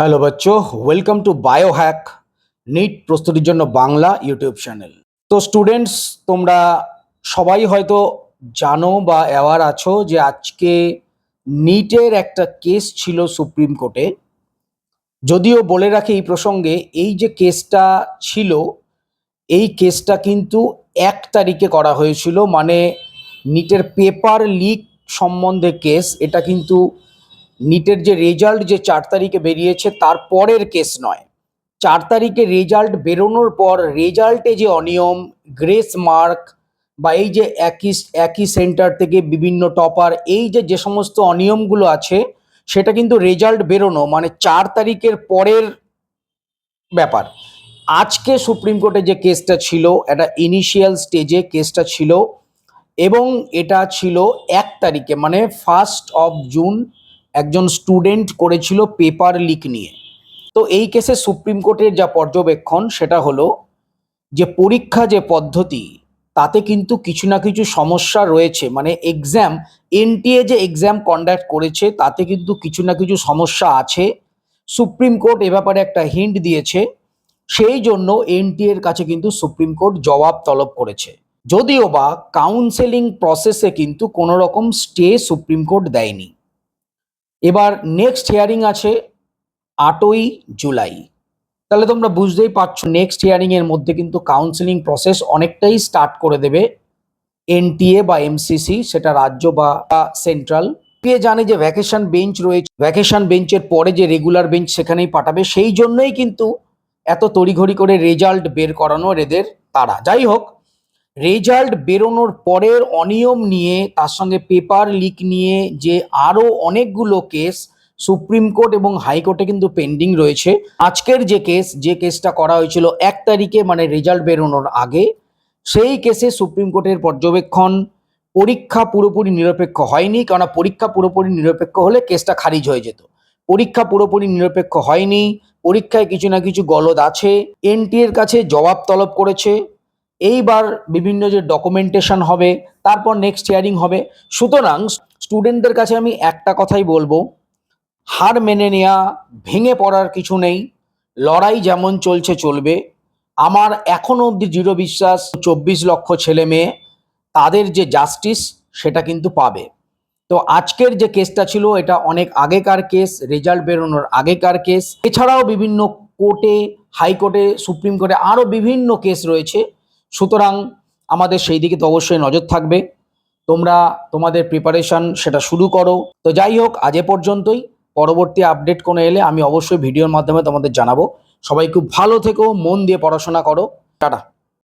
Hello বাচ্চো welcome to Biohack NEET প্রস্তুতির জন্য বাংলা ইউটিউব চ্যানেল তো স্টুডেন্টস তোমরা সবাই হয়তো জানো বা অ্যাওয়ার আছো যে আজকে নিটের একটা কেস ছিল সুপ্রিম কোর্টে যদিও বলে রাখি এই প্রসঙ্গে, এই যে কেসটা ছিল, এই কেসটা কিন্তু এক তারিখে করা হয়েছিল। মানে নিটের পেপার লিক সম্বন্ধে কেস এটা কিন্তু নিটের যে রেজাল্ট যে চার তারিখে বেরিয়েছে, তার পরের কেস নয়। চার তারিখে রেজাল্ট বেরোনোর পর রেজাল্টে যে অনিয়ম, গ্রেস মার্ক বা এই যে একই একই সেন্টার থেকে বিভিন্ন টপার, এই যে যে সমস্ত অনিয়মগুলো আছে, সেটা কিন্তু রেজাল্ট বেরোনো মানে চার তারিখের পরের ব্যাপার। আজকে সুপ্রিম কোর্টে যে কেসটা ছিল, এটা ইনিশিয়াল স্টেজে কেসটা ছিল এবং এটা ছিল এক তারিখে মানে ফার্স্ট অফ জুন একজন স্টুডেন্ট করেছিল পেপার লিক নিয়ে। তো এই কেসে সুপ্রিম কোর্টের যা পর্যবেক্ষণ, সেটা হলো যে পরীক্ষা যে পদ্ধতি, তাতে কিন্তু কিছু না কিছু সমস্যা রয়েছে। মানে এক্সাম এনটিএ যে এক্সাম কন্ডাক্ট করেছে, তাতে কিন্তু কিছু না কিছু সমস্যা আছে। সুপ্রিম কোর্ট এ ব্যাপারে একটা হিন্ট দিয়েছে। সেই জন্য এনটিএ এর কাছে কিন্তু সুপ্রিম কোর্ট জবাব তলব করেছে। যদিও বা কাউন্সেলিং প্রসেসে কিন্তু কোনো রকম স্টে সুপ্রিম কোর্ট দেয়নি। এবার নেক্সট হিয়ারিং আছে আটই জুলাই। তাহলে তোমরা বুঝতেই পারছ নেক্সট হিয়ারিং এর মধ্যে কিন্তু কাউন্সেলিং প্রসেস অনেকটাই স্টার্ট করে দেবে এনটিএ বা এমসিসি সেটা রাজ্য বা সেন্ট্রাল কে জানে যে ভ্যাকেশন বেঞ্চ রয়েছে ভ্যাকেশন বেঞ্চের পরে যে রেগুলার বেঞ্চ সেখানেই পাঠাবে, সেই জন্যই কিন্তু এত তড়িঘড়ি করে রেজাল্ট বের করানোর এদের তারা। যাই হোক রেজাল্ট বেরোনোর পরের অনিয়ম নিয়ে তার সঙ্গে পেপার লিক নিয়ে যে আরও অনেকগুলো কেস সুপ্রিম কোর্ট এবং হাইকোর্টে কিন্তু পেন্ডিং রয়েছে। আজকের যে কেস, যে কেসটা করা হয়েছিল এক তারিখে মানে রেজাল্ট বেরোনোর আগে, সেই কেসে সুপ্রিম কোর্টের পর্যবেক্ষণ, পরীক্ষা পুরোপুরি নিরপেক্ষ হয়নি, কেননা পরীক্ষা পুরোপুরি নিরপেক্ষ হলে কেসটা খারিজ হয়ে যেত। পরীক্ষা পুরোপুরি নিরপেক্ষ হয়নি, পরীক্ষায় কিছু না কিছু গলদ আছে এনটি এর কাছে জবাব তলব করেছে এইবার বিভিন্ন যে ডকুমেন্টেশন হবে, তারপর নেক্সট হিয়ারিং হবে। সুতরাং স্টুডেন্টদের কাছে আমি একটা কথাই বলব, হার মেনে নেওয়া ভেঙে পড়ার কিছু নেই, লড়াই যেমন চলছে, চলবে। আমার এখনও অবধি দৃঢ় বিশ্বাস, চব্বিশ লক্ষ ছেলে মেয়ে, তাদের যে জাস্টিস সেটা কিন্তু পাবে। তো আজকের যে কেসটা ছিল, এটা অনেক আগেকার কেস রেজাল্ট বেরোনোর আগেকার কেস এছাড়াও বিভিন্ন কোর্টে হাইকোর্টে সুপ্রিম কোর্টে আরও বিভিন্ন কেস রয়েছে। সুতরাং আমাদের সেই দিকে তো অবশ্যই নজর থাকবে। তোমরা তোমাদের প্রিপারেশন সেটা শুরু করো। তো যাই হোক, আজ এ পর্যন্তই। পরবর্তী আপডেট কোনো এলে আমি অবশ্যই ভিডিওর মাধ্যমে তোমাদের জানাব। সবাই খুব ভালো থেকো, মন দিয়ে পড়াশোনা করো। টাটা।